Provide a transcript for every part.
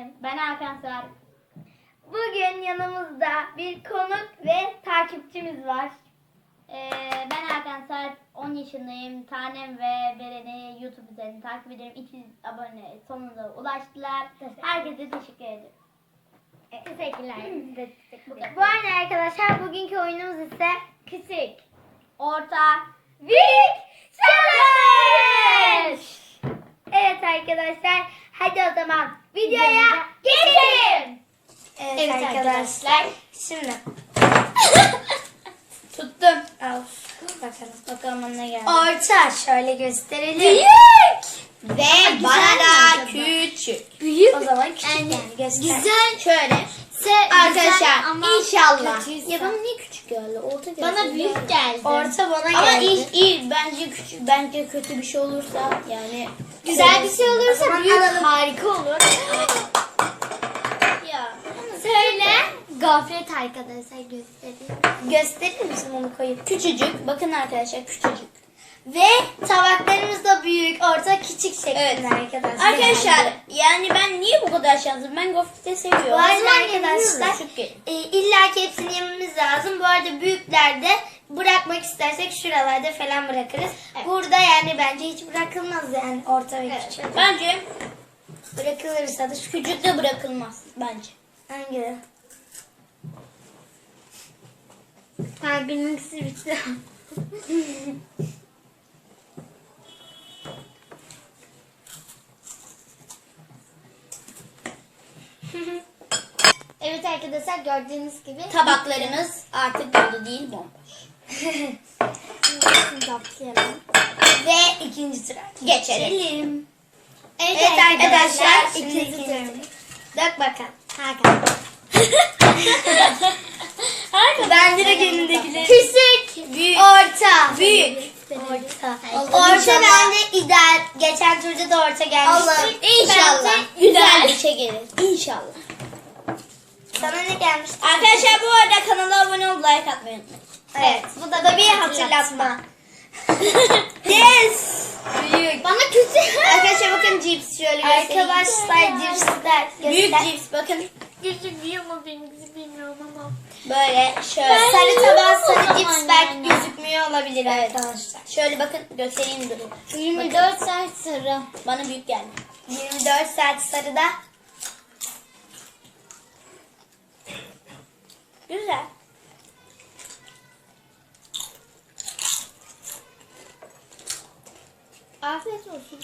benim. Ben Hakan Sar. Bugün yanımızda bir konuk ve takipçimiz var. Ee, ben Hakan Sarp, 10 yaşındayım. Tanem ve Beren'i YouTube üzerinden takip ederim. 200 abone sonunda ulaştılar. Herkese teşekkür ederim. Teşekkürler. Bu arada arkadaşlar bugünkü oyunumuz ise küçük, orta, büyük challenge. Evet arkadaşlar hadi o zaman videoya geçelim. Evet, arkadaşlar. Şimdi Tuttum. al bakalım. Bakalım ne geldi. Orta şöyle gösterelim. Büyük. Ve güzel bana küçük. Büyük. O zaman küçük Yani yani göster. Güzel. Şöyle. Arkadaşlar inşallah. Ya bana niye küçük geldi? Orta geldi. Bana büyük geldi. Orta bana Ama geldi. iyi, iyi bence küçük bence kötü bir şey olursa yani Güzel bir şey olursa büyük alalım. harika olur. ya Söyle. Gofret arkadaşlar göstereyim. gösterir misin onu koyup? Küçücük. Bakın arkadaşlar küçücük. Ve tabaklarımız da büyük, orta, küçük şeklinde Evet. arkadaşlar. Arkadaşlar yani ben niye bu kadar şanslıyım? Ben gofreti seviyorum. O zaman arkadaşlar küçük e, illa ki hepsini yememiz lazım. Bu arada büyüklerde bırakmak istersek şuralarda falan bırakırız. Evet. Burada yani bence hiç bırakılmaz yani orta ve küçük. Bence Bırakılırsa da şu küçük de bırakılmaz bence. hangi? Ha benimkisi bitti. evet arkadaşlar gördüğünüz gibi Tabaklarımız artık dolu değil bomboş. Şimdi. Ve ikinci sıra geçelim. Evet, Evet arkadaşlar, arkadaşlar, ikinci ikinci turumuz. Dök bakalım. Hakan. ben direkt elindekileri. Küçük, Büyük. orta, Büyük. orta. Orta inşallah. bence ideal. Geçen turda da orta gelmişti. Allah inşallah güzel bir şey gelir. İnşallah. Sana ne gelmiş? Arkadaşlar bu arada kanala abone olup like atmayı unutmayın. Evet. Bu da, da bir hatırlatma. Yes. Büyük. Bana küçük. Arkadaşlar bakın cips şöyle göstereyim. Arkadaşlar cipsler. Büyük göster. cips bakın. Gözüküyor mu benimkisi bilmiyorum ama. Böyle şöyle. Sarı tabağı sarı cips belki yani. gözükmüyor olabilir Evet. arkadaşlar. Şöyle bakın göstereyim durun. 24 saat sarı. Bana büyük geldi. 24 saat sarıda. Güzel. Afiyet olsun.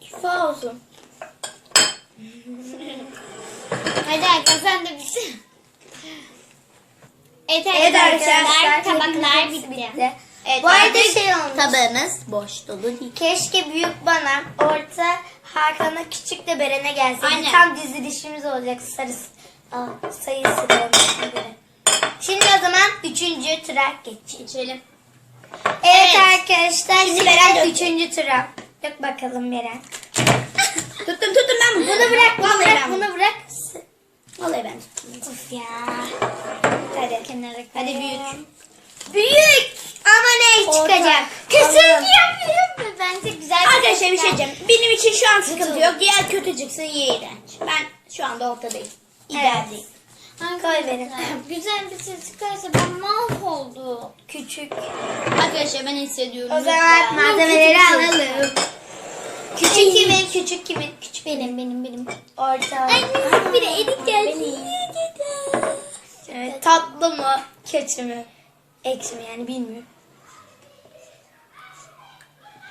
Şifa olsun. Hadi arkadaşlar de bitti. Evet arkadaşlar, tabaklar hepimiz bitti. Evet, Bu arada şey olmuş. Tabağınız boş dolu değil. Keşke büyük bana, orta Hakan'a, küçük de Beren'e gelseydi. Tam dizilişimiz olacak sarı Aa, sayı sıra olmasına göre. Şimdi o zaman üçüncü tura geçelim. Evet, Evet. arkadaşlar Şimdi Beren üçüncü tura. Dök bakalım Beren. Tuttum tuttum ben Bunu bırak, bunu Vallahi bırak, ben bunu bırak. Vallahi ben tuttum. Of ya. Hadi. Kenara Hadi büyük. Büyük ama ne çıkacak? Alalım. yapayım mı? Bence güzel bir Arkadaşlar bir şey diyeceğim. Benim için şu an sıkıntı yok. Diğer kötü çıksın iyi iğrenç. Ben şu anda ortadayım. İdealdeyim. Koy Beren. Güzel bir şey çıkarsa ben mahvoldum. Küçük. Arkadaşlar ben hissediyorum. O zaman malzemeleri alalım. Küçük kimin? Küçük kimin? Küçük Benim benim benim. Orta. Annem bir erik geldi. Evet, tatlı mı? Kötü mü? Ekşi mi yani bilmiyorum.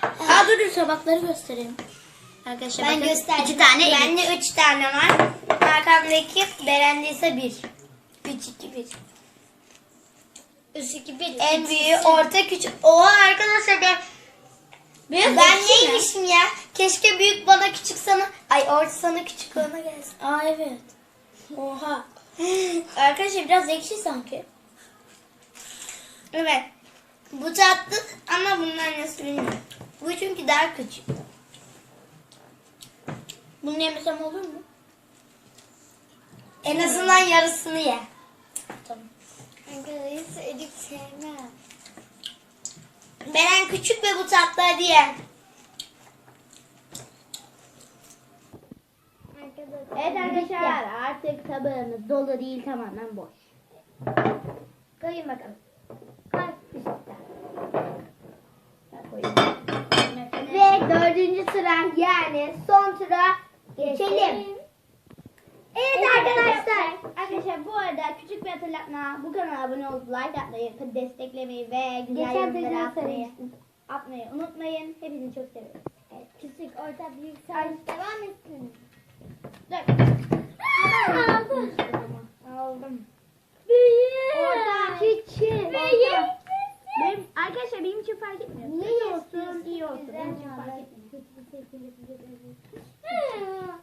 Aa dur dur tabakları göstereyim. Arkadaşlar Ben bakın, gösterdim. iki tane. Bende üç tane var. Hakan'daki Beren'de ise bir. Üç, iki, bir. Üç iki bir. En büyüğü orta küçük. Oha arkadaşlar ben Biraz ben neymişim ya? Keşke büyük bana küçük sana. Ay orta sana küçük ona gelsin. Aa evet. Oha. Arkadaşlar biraz ekşi sanki. Evet. Bu tatlı ama bunlar nasıl bilmiyorum. Bu çünkü daha küçük. Bunu yemesem olur mu? En azından yarısını ye. Tamam. Arkadaşlar erik sevmem. Beren küçük ve bu tatlı diye. Evet arkadaşlar artık tabağımız dolu değil tamamen boş. Koyun bakalım. Ben koyayım. Ve dördüncü sıra yani son tura geçelim. Evet arkadaşlar. Arkadaşlar bu arada küçük bir hatırlatma. Bu kanala abone olup like atmayı, desteklemeyi ve güzel Geçen yorumları atmayı, atmayı unutmayın. Hepinizi çok seviyorum. Evet, küçük, orta, büyük, sen devam etsin. Dur. Aldım. Aldım. Büyük. Orta. Küçük. Büyük. Benim, arkadaşlar benim için fark etmiyor. Niye İyi olsun, istiyorsun? iyi olsun. Güzel Benim için ya, fark ben- etmiyor. Hı.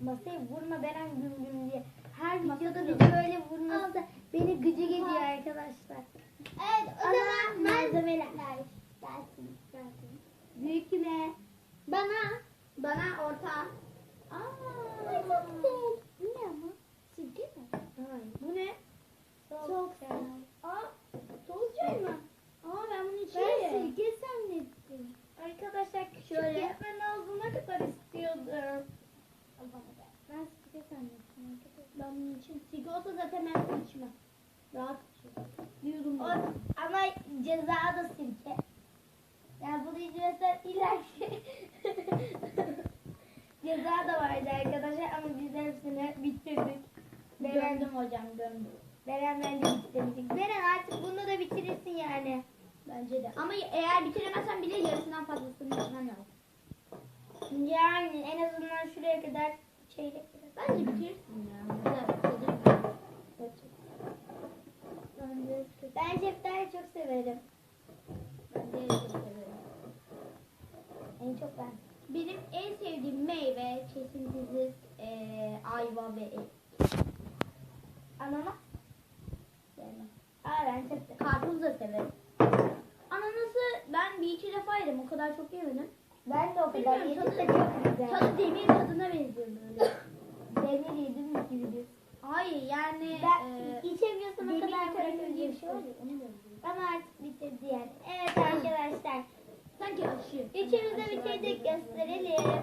Masayı vurma Beren güm güm diye. Her Masa videoda kırıldı. bir böyle vurması da beni gıcık ediyor arkadaşlar. Evet, o Ana, zaman malzemeler. Gelsin, gelsin. Büyük kime? Bana. Bana orta. Ay çok güzel. Bu ne ama? Sirke mi? Hayır. Bu ne? Çok güzel. Aa, solucan mı? Aa ben bunu Ben içeyim. sirke zannettim. Arkadaşlar küçük Şöyle. ben ağzıma kadar istiyordum. Ben zannettim. arkadaşlar. Ben bunun için olsa zaten ben içmem. Rahat içiyorum. Ben. ama ceza da sirke. Yani bunu içmezsen ileriki. Ceza da vardı arkadaşlar ama biz hepsini bitirdik. Beren- Gömdüm hocam gömdüm. Beren bence bitirmiştik. Beren artık bunu da bitirirsin yani. Bence de. Ama eğer bitiremezsen bile yarısından fazlasını. Yani en azından şuraya kadar çeyrek kadar. Bence bitirirsin ben şeftali çok severim. Ben de çok severim. En çok ben. Benim en sevdiğim meyve kesintisiz eee ayva ve el. Ananas. Sevmem. Aa ben çok severim. Karpuz da severim. Ananası ben bir iki defa yedim. O kadar çok yemedim. Ben de o kadar Bilmiyorum, yedim tadı- de çok güzel. Tadı demir tadına benziyor böyle. Demir yedim gibi diyorsun. Hayır yani Ben eee, içemiyorsan o demir kadar bırakın diye bir şey var ya onu benziyor. Ama artık bitirdi yani. Evet arkadaşlar. Sanki aşı. Üçümüz de Aşı var bitirdik gösterelim.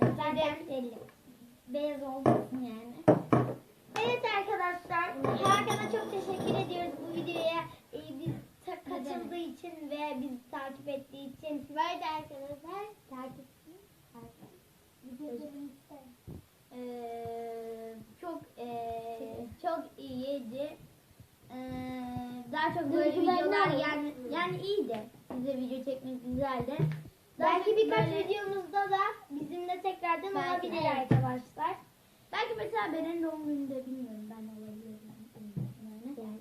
Zaten belli. Beyaz olmasın yani. Evet arkadaşlar. Hakan'a çok teşekkür ediyoruz bu videoya. Ee, biz ta- katıldığı için ve bizi takip ettiği için. Da arkadaşlar takipçi. Eee, çok eee, çok iyiydi. Eee, daha çok böyle Duygularını videolar alalım. yani yani iyiydi. Size video çekmek güzeldi. Daha Belki çok birkaç böyle- videomuzda da bizimle tekrardan Belki, olabilir evet. arkadaşlar. Belki mesela Beren'in doğum gününde bilmiyorum ben olabilirim. Yani. Yani.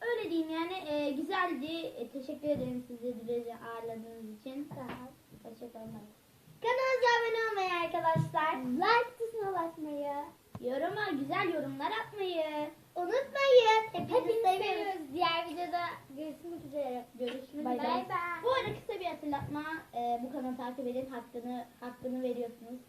Öyle diyeyim yani güzeldi. E, teşekkür ederim size bizi ağırladığınız için. Sağ ol. Hoşçakalın. Kanalımıza abone olmayı arkadaşlar. Like tuşuna basmayı. Yoruma güzel yorumlar atmayı. Unutmayın. Hepinizi seviyoruz. Diğer videoda görüşmek üzere. Görüşmek Bay üzere. bay. Bu arada kısa bir hatırlatma. Ee, bu kanalı takip edin. Hakkını hakkını veriyorsunuz.